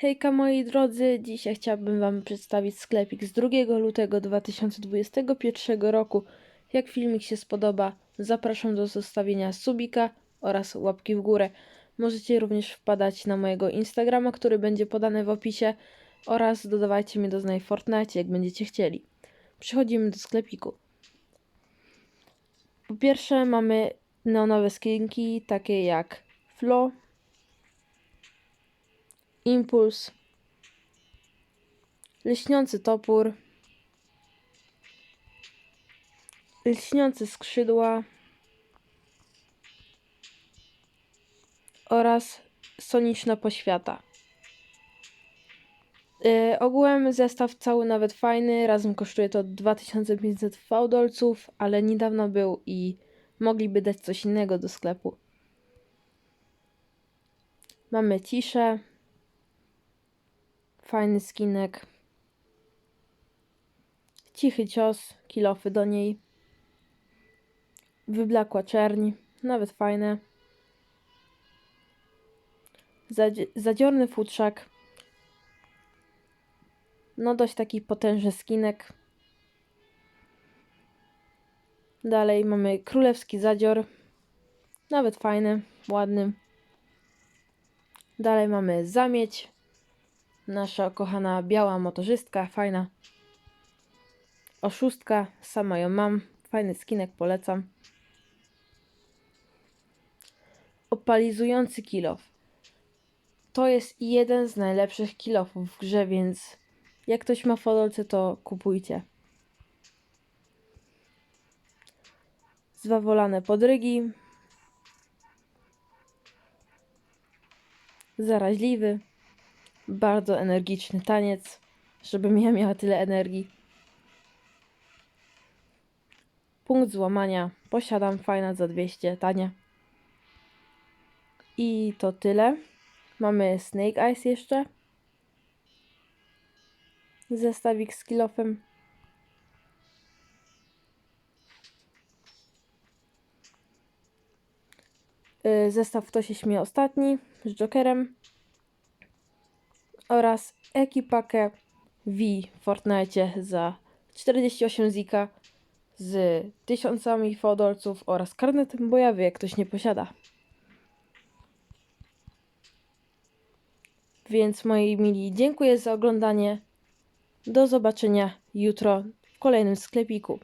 Hejka moi drodzy, dzisiaj chciałabym Wam przedstawić sklepik z 2 lutego 2021 roku. Jak filmik się spodoba, zapraszam do zostawienia subika oraz łapki w górę. Możecie również wpadać na mojego Instagrama, który będzie podany w opisie oraz dodawajcie mnie do znaj Fortnite, jak będziecie chcieli. Przechodzimy do sklepiku. Po pierwsze mamy neonowe skinki, takie jak Flo, Impuls, Lśniący topór, Lśniące skrzydła. Oraz Soniczna poświata. Yy, ogółem zestaw cały nawet fajny, razem kosztuje to 2500 fałdolców, ale niedawno był i mogliby dać coś innego do sklepu. Mamy ciszę, fajny skinek, cichy cios, kilofy do niej, wyblakła czerń, nawet fajne, Zadzi- zadziorny futrzak, no dość taki potężny skinek. Dalej mamy królewski zadzior, nawet fajny, ładny. Dalej mamy zamieć, nasza kochana biała motorzystka, fajna. Oszustka, sama ją mam, fajny skinek, polecam. Opalizujący kilof. To jest jeden z najlepszych kilofów w grze, więc jak ktoś ma fodolce, to kupujcie. Zwawolane podrygi. Zaraźliwy. Bardzo energiczny taniec, żebym ja miała tyle energii. Punkt złamania. Posiadam fajna za 200, tania. I to tyle. Mamy Snake Eyes jeszcze. Zestawik z kilofem. Y, Zestaw Kto się śmieje ostatni z Jokerem. Oraz ekipakę V w Fortnite za 48 zika z tysiącami fodolców oraz karnetem bojawy, jak ktoś nie posiada. Więc moi mili, dziękuję za oglądanie. Do zobaczenia jutro w kolejnym sklepiku.